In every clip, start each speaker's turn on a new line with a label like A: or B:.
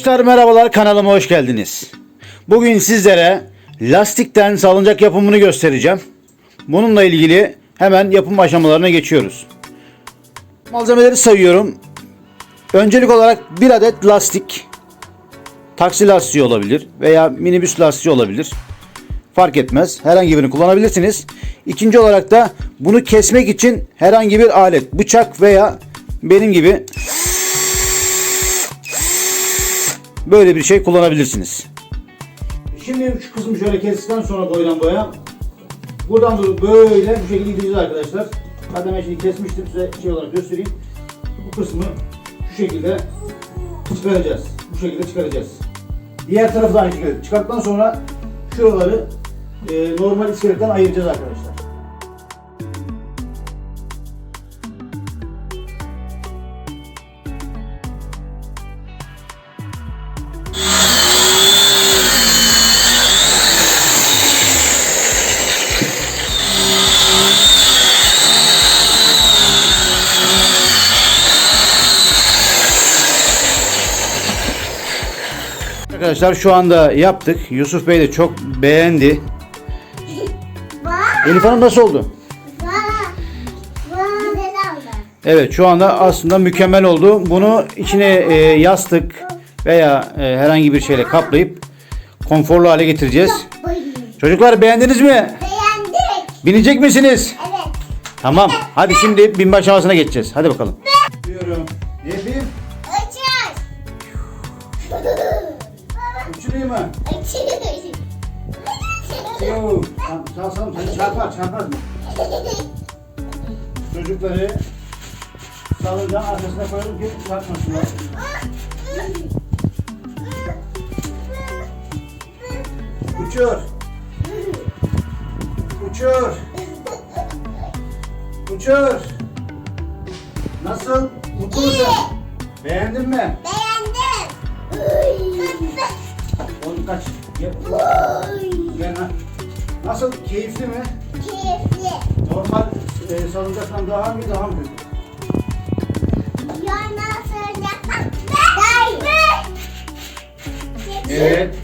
A: Arkadaşlar merhabalar kanalıma hoş geldiniz. Bugün sizlere lastikten salıncak yapımını göstereceğim. Bununla ilgili hemen yapım aşamalarına geçiyoruz. Malzemeleri sayıyorum. Öncelik olarak bir adet lastik. Taksi lastiği olabilir veya minibüs lastiği olabilir. Fark etmez. Herhangi birini kullanabilirsiniz. İkinci olarak da bunu kesmek için herhangi bir alet, bıçak veya benim gibi böyle bir şey kullanabilirsiniz. Şimdi şu kısmı şöyle kestikten sonra boydan boya buradan doğru böyle bu şekilde gideceğiz arkadaşlar. Zaten ben şimdi kesmiştim size şey olarak göstereyim. Bu kısmı şu şekilde çıkaracağız. Bu şekilde çıkaracağız. Diğer tarafı da aynı şekilde. Çıkarttıktan sonra şuraları e, normal iskeletten ayıracağız arkadaşlar. Arkadaşlar şu anda yaptık. Yusuf Bey de çok beğendi. Elif Hanım nasıl oldu?
B: ne?
A: Evet şu anda aslında mükemmel oldu. Bunu içine e, yastık veya e, herhangi bir şeyle kaplayıp konforlu hale getireceğiz. Çocuklar beğendiniz mi?
B: Beğendik.
A: Binecek misiniz?
B: Evet.
A: Tamam. Hadi şimdi binme aşamasına geçeceğiz. Hadi bakalım. Diyorum. Yapayım.
B: Açar.
A: Uçurayım mı?
B: Açar.
A: Yok. Sağ sağ seni çarpar çarpar? Çocukları salıncağın arkasına koyalım ki çarpmasınlar. Uçur. Uçur. Uçur. Nasıl? Mutlu musun? Beğendin mi?
B: Beğendim.
A: Kaç. Gel. Gel lan. Nasıl? Keyifli mi?
B: Keyifli.
A: Normal e, salıncaktan daha mı daha mı kötü?
B: Yana sıcak.
A: Evet.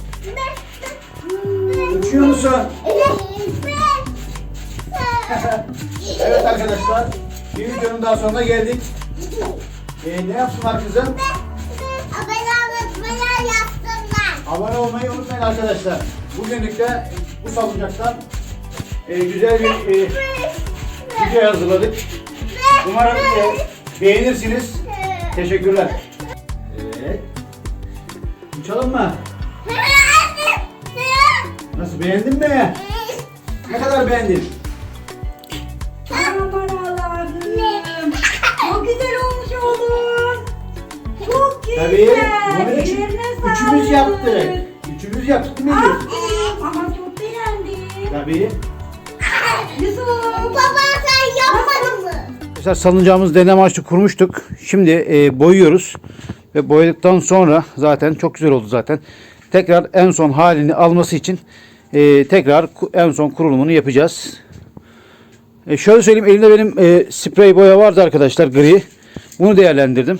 A: Uçuyor musun? Evet arkadaşlar. Bir videonun daha sonuna geldik. E, ne yapsınlar kızım?
B: Abone olmayı
A: unutmayın arkadaşlar. Bugünlük de bu salıncaktan e, güzel bir e, video hazırladık. Umarım e, beğenirsiniz. Teşekkürler. Evet. Uçalım mı? Nasıl beğendin mi? Ne kadar beğendin?
C: Aman Allah'ım. Çok güzel olmuş oğlum. Çok güzel.
A: Tabii. Üçümüz yaptık. Üçümüz yaptık değil mi? Elif?
C: Aa, Ama çok beğendim.
A: Tabii.
C: Yusuf.
B: Baba sen yapmadın mı?
A: Arkadaşlar salıncağımız deneme amaçlı kurmuştuk. Şimdi e, boyuyoruz. Ve boyadıktan sonra zaten çok güzel oldu zaten. Tekrar en son halini alması için e, tekrar en son kurulumunu yapacağız. E, şöyle söyleyeyim elimde benim e, sprey boya vardı arkadaşlar gri. Bunu değerlendirdim.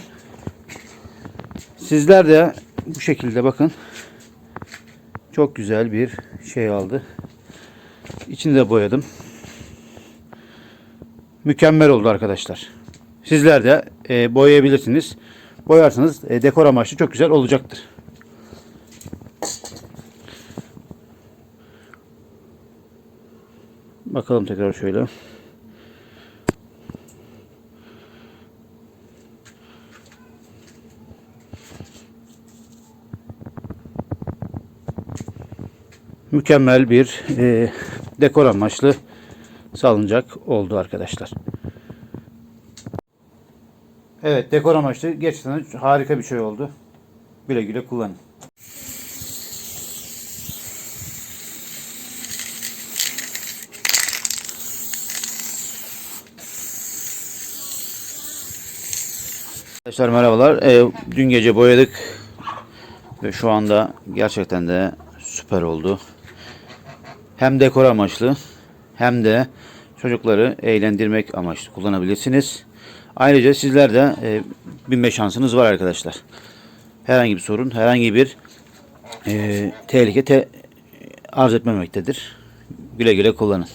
A: Sizler de bu şekilde bakın. Çok güzel bir şey aldı. İçini de boyadım mükemmel oldu arkadaşlar. Sizler de e, boyayabilirsiniz. Boyarsanız e, dekor amaçlı çok güzel olacaktır. Bakalım tekrar şöyle. Mükemmel bir e, dekor amaçlı salıncak oldu arkadaşlar. Evet dekor amaçlı gerçekten harika bir şey oldu. Güle güle kullanın. Arkadaşlar merhabalar. Ee, dün gece boyadık ve şu anda gerçekten de süper oldu. Hem dekor amaçlı hem de çocukları eğlendirmek amaçlı kullanabilirsiniz. Ayrıca sizler de e, binme şansınız var arkadaşlar. herhangi bir sorun, herhangi bir e, tehlike te- arz etmemektedir. Güle güle kullanın.